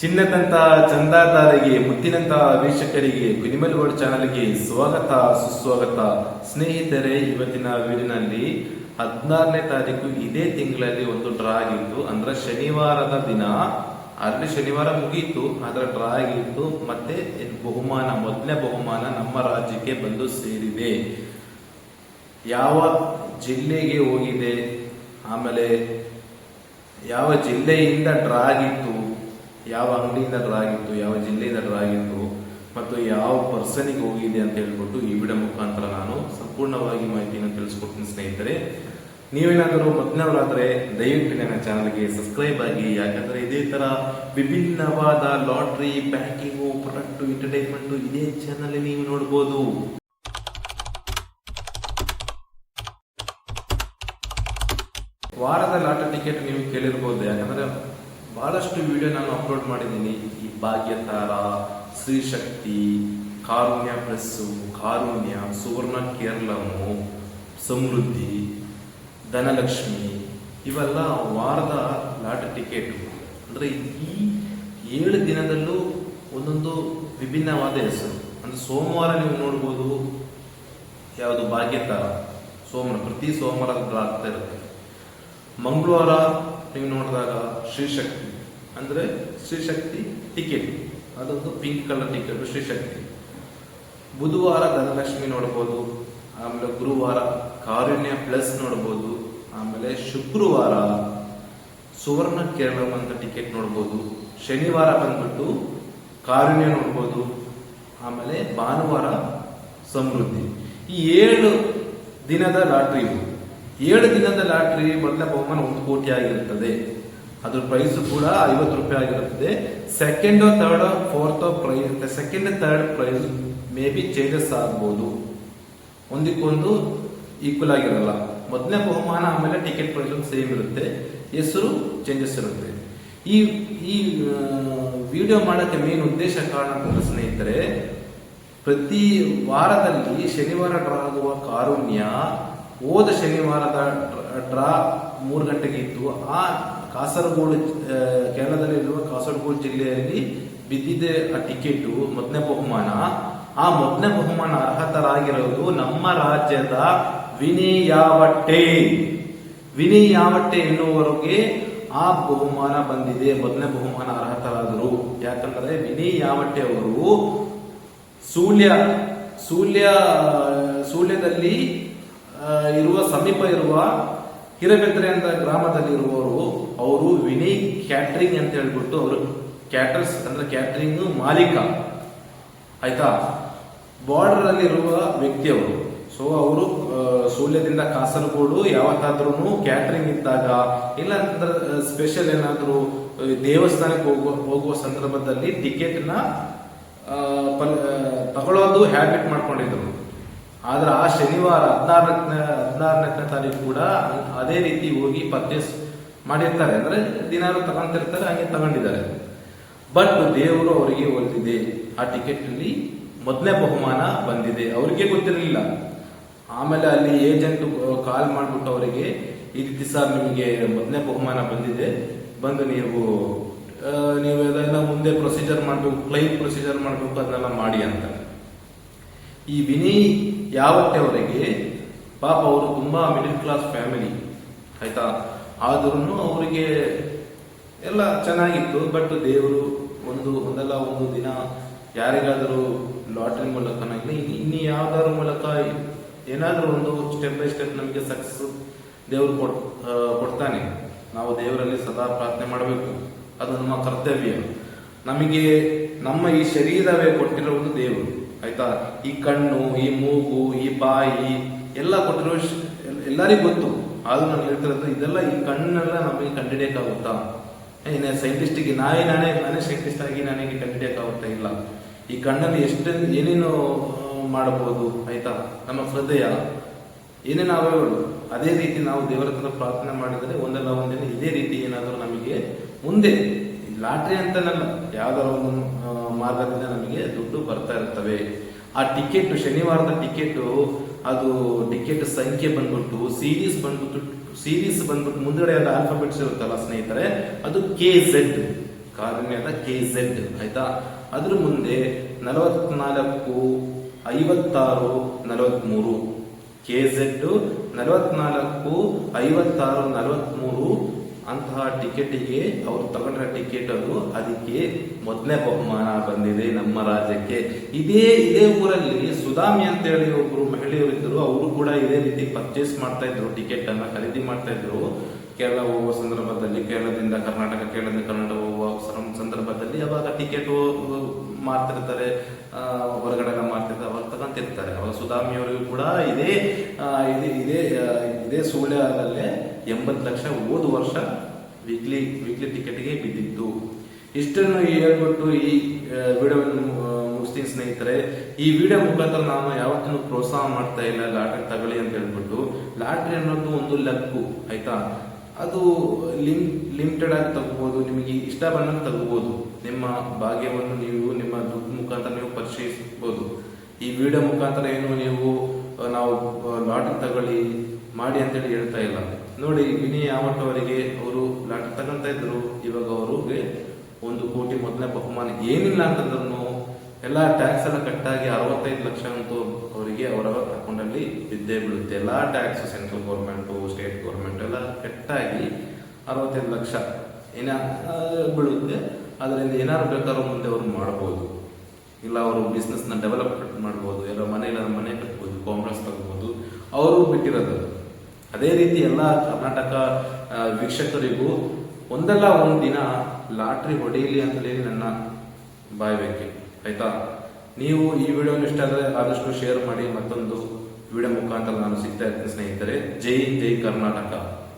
ಚಿನ್ನದಂತ ಚಂದಾದಾರಿಗೆ, ಮುತ್ತಿನಂತ ವೀಕ್ಷಕರಿಗೆ ಕುನಿಮಲ್ ವರ್ಡ್ ಚಾನಲ್ಗೆ ಸ್ವಾಗತ, ಸುಸ್ವಾಗತ. ಸ್ನೇಹಿತರೆ, ಇವತ್ತಿನ ವೀಡಿನಲ್ಲಿ ಹದಿನಾರನೇ ತಾರೀಕು ಇದೇ ತಿಂಗಳಲ್ಲಿ ಒಂದು ಡ್ರಾ ಆಗಿತ್ತು. ಅಂದ್ರೆ ಶನಿವಾರದ ದಿನ. ಅಲ್ಲಿ ಶನಿವಾರ ಮುಗೀತು ಅದರ ಡ್ರಾ ಆಗಿತ್ತು. ಮತ್ತೆ ಬಹುಮಾನ ಮೊದಲನೇ ಬಹುಮಾನ ನಮ್ಮ ರಾಜ್ಯಕ್ಕೆ ಬಂದು ಸೇರಿದೆ. ಯಾವ ಜಿಲ್ಲೆಗೆ ಹೋಗಿದೆ? ಆಮೇಲೆ ಯಾವ ಜಿಲ್ಲೆಯಿಂದ ಡ್ರಾ ಆಗಿತ್ತು? ಯಾವ ಅಂಗಡಿಯಿಂದ ಡ್ರಾ ಆಗಿತ್ತು ಯಾವ ಜಿಲ್ಲೆಯಿಂದ ಡ್ರಾ ಆಗಿತ್ತು ಮತ್ತು ಯಾವ ಪರ್ಸನಿಗೆ ಹೋಗಿದೆ ಅಂತ ಹೇಳ್ಬಿಟ್ಟು ಈ ವಿಡಿಯೋ ಮುಖಾಂತರ ನಾನು ಸಂಪೂರ್ಣವಾಗಿ ಮಾಹಿತಿಯನ್ನು ತಿಳಿಸ್ಕೊಡ್ತೀನಿ ಸ್ನೇಹಿತರೆ. ನೀವೇನಾದರೂ ಮೊದಲವರಾದ್ರೆ ದಯವಿಟ್ಟು ನನ್ನ ಚಾನಲ್ಗೆ ಸಬ್ಸ್ಕ್ರೈಬ್ ಆಗಿ, ಯಾಕಂದ್ರೆ ಇದೇ ತರ ವಿಭಿನ್ನವಾದ ಲಾಟ್ರಿ ಬ್ಯಾಂಕಿಂಗು ಪ್ರಾಡಕ್ಟ್ ಎಂಟರ್ಟೈನ್ಮೆಂಟ್ ಇದೇ ಚಾನಲ್ ನೀವು ನೋಡಬಹುದು ವಾರದ ಲಾಟ ಟಿಕೆಟ್ ನೀವು ಕೇಳಿರ್ಬೋದು, ಯಾಕಂದ್ರೆ ಬಹಳಷ್ಟು ವಿಡಿಯೋ ನಾನು ಅಪ್ಲೋಡ್ ಮಾಡಿದ್ದೀನಿ. ಈ ಭಾಗ್ಯತಾರ ಶ್ರೀಶಕ್ತಿ ಕಾರುಣ್ಯ ಪ್ಲಸ್ ಕಾರುಣ್ಯ, ಸುವರ್ಣ ಕೇರಳಮು, ಸಮೃದ್ಧಿ, ಧನಲಕ್ಷ್ಮಿ, ಇವೆಲ್ಲ ವಾರದ ಲಾಟ ಟಿಕೆಟ್. ಅಂದರೆ ಈ ಏಳು ದಿನದಲ್ಲೂ ಒಂದೊಂದು ವಿಭಿನ್ನವಾದ ಹೆಸರು. ಅಂದರೆ ಸೋಮವಾರ ನೀವು ನೋಡ್ಬೋದು ಯಾವುದು ಭಾಗ್ಯತಾರ ಸೋಮವಾರ, ಪ್ರತಿ ಸೋಮವಾರ ಆಗ್ತಾ ಇರುತ್ತೆ. ಮಂಗಳವಾರ ನೀವು ನೋಡಿದಾಗ ಶ್ರೀಶಕ್ತಿ ಅಂದರೆ ಶ್ರೀಶಕ್ತಿ ಟಿಕೆಟ್ ಅದೊಂದು ಪಿಂಕ್ ಕಲರ್ ಟಿಕೆಟ್ ಶ್ರೀಶಕ್ತಿ ಬುಧವಾರ ಧನಲಕ್ಷ್ಮಿ ನೋಡ್ಬೋದು, ಆಮೇಲೆ ಗುರುವಾರ ಕಾರುಣ್ಯ ಪ್ಲಸ್ ನೋಡ್ಬೋದು, ಆಮೇಲೆ ಶುಕ್ರವಾರ ಸುವರ್ಣ ಕೇರಳಂ ಅಂತ ಟಿಕೆಟ್ ನೋಡ್ಬೋದು, ಶನಿವಾರ ಬಂದ್ಬಿಟ್ಟು ಕಾರುಣ್ಯ ನೋಡ್ಬೋದು, ಆಮೇಲೆ ಭಾನುವಾರ ಸಮೃದ್ಧಿ. ಈ ಏಳು ದಿನದ ಲಾಟ್ರಿ ಏಳು ದಿನದ ಲಾಟ್ರಿ ಮೊದಲ ಬಹುಮಾನ ಒಂದು ಕೋಟಿ ಆಗಿರುತ್ತದೆ. ಅದ್ರ ಪ್ರೈಸ್ ಕೂಡ ಐವತ್ತು ರೂಪಾಯಿ ಆಗಿರುತ್ತದೆ. Second third fourth prize second third prize may be changes ಆಗ್ಬೋದು. ಒಂದಕ್ಕೊಂದು ಈಕ್ವಲ್ ಆಗಿರಲ್ಲ. ಮೊದಲನೇ ಬಹುಮಾನ ಆಮೇಲೆ ಟಿಕೆಟ್ ಪ್ರೈಸ್ ಸೇಮ್ ಇರುತ್ತೆ. ಹೆಸರು ಚೇಂಜಸ್ ಇರುತ್ತೆ. ಈ ಈ ವಿಡಿಯೋ ಮಾಡೋಕ್ಕೆ ಮೇನ್ ಉದ್ದೇಶ ಕಾರಣ ಸ್ನೇಹಿತರೆ, ಪ್ರತಿ ವಾರದಲ್ಲಿ ಶನಿವಾರ ಡ್ರಾ ಆಗುವ ಕಾರುಣ್ಯ ಹೋದ ಶನಿವಾರದ ಡ್ರಾ ಮೂರು ಗಂಟೆಗೆ ಇತ್ತು. ಆ ಕಾಸರಗೋಡು ಕೇರಳದಲ್ಲಿರುವ ಕಾಸರಗೋಡು ಜಿಲ್ಲೆಯಲ್ಲಿ ಬಿದ್ದಿದೆ ಆ ಟಿಕೆಟ್ ಮೊದಲನೇ ಬಹುಮಾನ. ಆ ಮೊದಲನೇ ಬಹುಮಾನ ಅರ್ಹತರಾಗಿರೋದು ನಮ್ಮ ರಾಜ್ಯದ ವಿನಿಯಾವಟ್ಟೆ. ವಿನಿಯಾವಟ್ಟೆ ಎನ್ನುವವರಿಗೆ ಆ ಬಹುಮಾನ ಬಂದಿದೆ. ಮೊದಲನೇ ಬಹುಮಾನ ಅರ್ಹತರಾದರು. ಯಾಕಂದ್ರೆ ವಿನಿಯಾವಟ್ಟೆ ಅವರು ಸೂಲ್ಯ ಸೂಲ್ಯ ಸೂಳ್ಯದಲ್ಲಿ ಆ, ಇರುವ ಸಮೀಪ ಇರುವ ಹಿರಬೆತ್ತರೆ ಅಂತ ಗ್ರಾಮದಲ್ಲಿ ಇರುವವರು ಅವರು ವಿನಯ್ ಕ್ಯಾಟ್ರಿಂಗ್ ಅಂತ ಹೇಳ್ಬಿಟ್ಟು ಅವರು ಕ್ಯಾಟರ್ಸ್ ಅಂದ್ರೆ ಕ್ಯಾಟ್ರಿಂಗ್ ಮಾಲೀಕ. ಆಯ್ತಾ? ಬಾರ್ಡರ್ ಅಲ್ಲಿ ಇರುವ ವ್ಯಕ್ತಿ ಅವರು. ಸೊ ಅವರು ಸೂಳ್ಯದಿಂದ ಕಾಸರಗೋಡು ಯಾವತ್ತಾದ್ರೂ ಕ್ಯಾಟ್ರಿಂಗ್ ಇದ್ದಾಗ ಇಲ್ಲ ಅಂದ್ರೆ ಸ್ಪೆಷಲ್ ಏನಾದರೂ ದೇವಸ್ಥಾನಕ್ಕೆ ಹೋಗುವ ಹೋಗುವ ಸಂದರ್ಭದಲ್ಲಿ ಟಿಕೆಟ್ನ ಆ, ಪಲ್- ಆ, ತಗೊಳ್ಳೋದು ಹ್ಯಾಬಿಟ್ ಮಾಡ್ಕೊಂಡಿದ್ರು. ಆದ್ರೆ ಆ ಶನಿವಾರ ಹದಿನಾರನೇ ಹದಿನಾರನೇ ತಾರೀಕು ಕೂಡ ಅದೇ ರೀತಿ ಹೋಗಿ ಪರ್ಚೇಸ್ ಮಾಡಿರ್ತಾರೆ. ಅಂದ್ರೆ ದಿನಾರು ತಗೊಂತಿರ್ತಾರೆ ಹಾಗೆ ತಗೊಂಡಿದ್ದಾರೆ. ಬಟ್ ದೇವರು ಅವರಿಗೆ ಒಲಿದಿದೆ ಆ ಟಿಕೆಟ್ ಅಲ್ಲಿ ಮೊದಲನೇ ಬಹುಮಾನ ಬಂದಿದೆ. ಅವರಿಗೆ ಗೊತ್ತಿರಲಿಲ್ಲ. ಆಮೇಲೆ ಅಲ್ಲಿ ಏಜೆಂಟ್ ಕಾಲ್ ಮಾಡ್ಬಿಟ್ಟು ಅವರಿಗೆ, ಈ ರೀತಿ ಸರ್ ನಿಮಗೆ ಮೊದಲನೇ ಬಹುಮಾನ ಬಂದಿದೆ. ಬಂದು ನೀವು ನೀವು ಅದನ್ನ ಮುಂದೆ ಪ್ರೊಸೀಜರ್ ಮಾಡಬೇಕು ಕ್ಲೈಮ್ ಪ್ರೊಸೀಜರ್ ಮಾಡಬೇಕು, ಅದನ್ನೆಲ್ಲ ಮಾಡಿ ಅಂತ. ಈ ವಿನಯ್ ಯಾವತ್ತೆ ಅವರಿಗೆ ಪಾಪ ಅವರು ತುಂಬಾ ಮಿಡಿಲ್ ಕ್ಲಾಸ್ ಫ್ಯಾಮಿಲಿ ಆಯ್ತಾ? ಆದ್ರೂ ಅವರಿಗೆ ಎಲ್ಲ ಚೆನ್ನಾಗಿತ್ತು ಬಟ್ ದೇವರು ಒಂದು, ಒಂದಲ್ಲ ಒಂದು ದಿನ ಯಾರಿಗಾದರೂ ಲಾಟ್ರಿ ಮೂಲಕನಾಗಲಿ ಇನ್ನು ಯಾವ್ದಾದ್ರು ಮೂಲಕ ಏನಾದರೂ ಒಂದು ಸ್ಟೆಪ್ ಬೈ ಸ್ಟೆಪ್ ನಮಗೆ ಸಕ್ಸಸ್ ದೇವರು ಕೊಡ್ ಕೊಡ್ತಾನೆ. ನಾವು ದೇವರಲ್ಲಿ ಸದಾ ಪ್ರಾರ್ಥನೆ ಮಾಡಬೇಕು. ಅದು ನಮ್ಮ ಕರ್ತವ್ಯ. ನಮಗೆ ನಮ್ಮ ಈ ಶರೀರವೇ ಕೊಟ್ಟಿರುವುದು ದೇವರು. ಆಯ್ತಾ? ಈ ಕಣ್ಣು, ಈ ಮೂಗು, ಈ ಬಾಯಿ, ಎಲ್ಲ ಕೊಟ್ಟಿರೋ ಎಲ್ಲರಿಗೂ ಗೊತ್ತು. ಆದ್ರೂ ನಾನು ಹೇಳ್ತಿರೋದು ಇದೆಲ್ಲ ಈ ಕಣ್ಣೆಲ್ಲ ನಮಗೆ ಕಂಡಿಡಿಯಕ್ಕಾಗುತ್ತಾ? ಏನೇ ಸೈಂಟಿಸ್ಟಿಗೆ ನಾನೇ ನಾನೇ ನಾನೇ ಸೈಂಟಿಸ್ಟ್ ಆಗಿ ನನಗೆ ಕಂಡಿಡಿಯಕ್ಕಾಗುತ್ತಾ ಇಲ್ಲ? ಈ ಕಣ್ಣಲ್ಲಿ ಎಷ್ಟು ಏನೇನು ಮಾಡಬಹುದು, ಆಯ್ತಾ? ನಮ್ಮ ಹೃದಯ. ಏನೇನು ಅವಯವಗಳು ಅದೇ ರೀತಿ ನಾವು ದೇವರ ಹತ್ರ ಪ್ರಾರ್ಥನೆ ಮಾಡಿದರೆ ಒಂದಲ್ಲ ಒಂದಿನ ಇದೇ ರೀತಿ ಏನಾದರೂ ನಮಗೆ ಮುಂದೆ. ಲಾಟ್ರಿ ಅಂತನಲ್ಲ ಯಾವ್ದಾರ ಒಂದು ಮಾರ್ಗದಿಂದ ನಮಗೆ ದುಡ್ಡು ಬರ್ತಾ ಇರ್ತವೆ. ಆ ಟಿಕೆಟ್ ಶನಿವಾರದ ಟಿಕೆಟ್, ಅದು ಟಿಕೆಟ್ ಸಂಖ್ಯೆ ಬಂದ್ಬಿಟ್ಟು ಸೀರೀಸ್ ಬಂದ್ಬಿಟ್ಟು ಸೀರೀಸ್ ಬಂದ್ಬಿಟ್ಟು ಮುಂದ್ಗಡೆ ಆಲ್ಫಾಬೆಟ್ಸ್ ಇರುತ್ತಲ್ಲ ಸ್ನೇಹಿತರೆ, ಅದು ಕೆ ಝೆಡ್ ಕಾರಣ್ಯದ ಕೆ ಝೆಡ್ ಆಯ್ತಾ? ಅದ್ರ ಮುಂದೆ ನಲವತ್ನಾಲ್ಕು, ಐವತ್ತಾರು, ನಲವತ್ಮೂರು. ಕೆ ಝೆಡ್ ನಲವತ್ನಾಲ್ಕು, ಐವತ್ತಾರು, ನಲವತ್ಮೂರು ಅಂತಹ ಟಿಕೆಟಿಗೆ ಅವರು ತಗೊಂಡಿರೋ ಟಿಕೆಟ್ ಅದು, ಅದಕ್ಕೆ ಮೊದಲನೇ ಬಹುಮಾನ ಬಂದಿದೆ ನಮ್ಮ ರಾಜ್ಯಕ್ಕೆ. ಇದೇ ಇದೇ ಊರಲ್ಲಿ ಸುಧಾಮಿ ಅಂತ ಹೇಳಿ ಒಬ್ರು ಮಹಿಳೆಯರು ಇದ್ದರು, ಅವರು ಕೂಡ ಇದೇ ರೀತಿ ಪರ್ಚೇಸ್ ಮಾಡ್ತಾ ಇದ್ರು ಟಿಕೆಟ್ ಅನ್ನ ಖರೀದಿ ಮಾಡ್ತಾ ಇದ್ರು. ಕೇರಳ ಹೋಗುವ ಸಂದರ್ಭದಲ್ಲಿ, ಕೇರಳದಿಂದ ಕರ್ನಾಟಕ ಕೇರಳದಿಂದ ಕರ್ನಾಟಕ ಹೋಗುವ ಸಂದರ್ಭದಲ್ಲಿ ಅವಾಗ ಟಿಕೆಟ್ ಮಾರ್ತಿರ್ತಾರೆ ಹೊರಗಡೆ ಎಲ್ಲ ಅವಾಗ ತಗೊಂತಿರ್ತಾರೆ. ಅವಾಗ ಸುಧಾಮಿ ಅವರಿಗೂ ಕೂಡ ಇದೇ ಇದೇ ಇದೇ ಇದೇ ಸುಳ್ಯದಲ್ಲೇ ಎಂಬತ್ತು ಲಕ್ಷ ಹೋದ ವರ್ಷ ವೀಕ್ಲಿ ವೀಕ್ಲಿ ಟಿಕೆಟ್ಗೆ ಬಿದ್ದಿತ್ತು ಇಷ್ಟನ್ನು ಹೇಳ್ಬಿಟ್ಟು ಈ ವಿಡಿಯೋವನ್ನು ಮುಗಿಸ್ತೀನಿ ಸ್ನೇಹಿತರೆ. ಈ ವಿಡಿಯೋ ಮುಖಾಂತರ ನಾನು ಯಾವತ್ತೂ ಪ್ರೋತ್ಸಾಹ ಮಾಡ್ತಾ ಇಲ್ಲ, ಲಾಟ್ರಿ ತಗೊಳ್ಳಿ ಅಂತ ಹೇಳ್ಬಿಟ್ಟು. ಲಾಟ್ರಿ ಅನ್ನೋದು ಒಂದು ಲಕ್ಕು, ಆಯ್ತಾ? ಅದು ಲಿಮ್ ಲಿಮಿಟೆಡ್ ಆಗಿ ತಗೋಬಹುದು ನಿಮಗೆ ಇಷ್ಟ ಬಂದಂಗೆ ತಗೋಬಹುದು ನಿಮ್ಮ ಭಾಗ್ಯವನ್ನು ನೀವು, ನಿಮ್ಮ ದುಡ್ಡು ಮುಖಾಂತರ ನೀವು ಪರಿಶೀಲಿಸಬಹುದು ಈ ವಿಡಿಯೋ ಮುಖಾಂತರ ಏನು ನೀವು ನಾವು ಲಾಟ್ರಿ ತಗೊಳ್ಳಿ ಮಾಡಿ ಅಂತೇಳಿ ಹೇಳ್ತಾ ಇಲ್ಲ. ನೋಡಿ, ವಿನಯ್ ಯಾವಟ್ ಅವರಿಗೆ ಅವರು ಲಾಟ್ ತಗೊಂತ ಇದ್ರು. ಇವಾಗ ಅವರಿಗೆ ಒಂದು ಕೋಟಿ ಮೊದಲನೇ ಬಹುಮಾನ ಏನಿಲ್ಲ ಅಂತಂದ್ರೂ ಎಲ್ಲ ಟ್ಯಾಕ್ಸ್ ಎಲ್ಲ ಕಟ್ಟಾಗಿ ಅರವತ್ತೈದು ಲಕ್ಷ ಅಂತೂ ಅವರಿಗೆ ಅವರವರ ಅಕೌಂಟಲ್ಲಿ ಬಿದ್ದೇ ಬೀಳುತ್ತೆ. ಎಲ್ಲ tax central government state government ಎಲ್ಲ ಕಟ್ಟಾಗಿ ಅರವತ್ತೈದು ಲಕ್ಷ ಏನ ಬೀಳುತ್ತೆ. ಅದರಿಂದ ಏನಾದ್ರು ಬೇಕಾದ್ರೂ ಮುಂದೆ ಅವರು ಮಾಡ್ಬೋದು. ಇಲ್ಲ ಅವರು ಬಿಸ್ನೆಸ್ನ ಡೆವಲಪ್ಮೆಂಟ್ ಮಾಡ್ಬೋದು. ಎಲ್ಲ ಮನೆ, ಇಲ್ಲ ಮನೆ ಕಟ್ಬೋದು. ಕಾಂಪ್ಲೆಕ್ಸ್ ತಗೋಬೋದು. ಅವರು ಬಿಟ್ಟಿರೋದು. ಅದೇ ರೀತಿ ಎಲ್ಲ ಕರ್ನಾಟಕ ವೀಕ್ಷಕರಿಗೂ ಒಂದಲ್ಲ ಒಂದು ದಿನ ಲಾಟ್ರಿ ಹೊಡೆಯಲಿ ಅಂತಲೇ ನನ್ನ ಬಾಯ್ಬೇಕು ಆಯ್ತಾ? ನೀವು ಈ ವಿಡಿಯೋನ ಇಷ್ಟ ಆದರೆ ಆದಷ್ಟು ಶೇರ್ ಮಾಡಿ ಮತ್ತೊಂದು ವಿಡಿಯೋ ಮುಖಾಂತರ ನಾನು ಸಿಗ್ತಾ ಇರ್ತೀನಿ ಸ್ನೇಹಿತರೆ. ಜೈ ಜೈ ಕರ್ನಾಟಕ.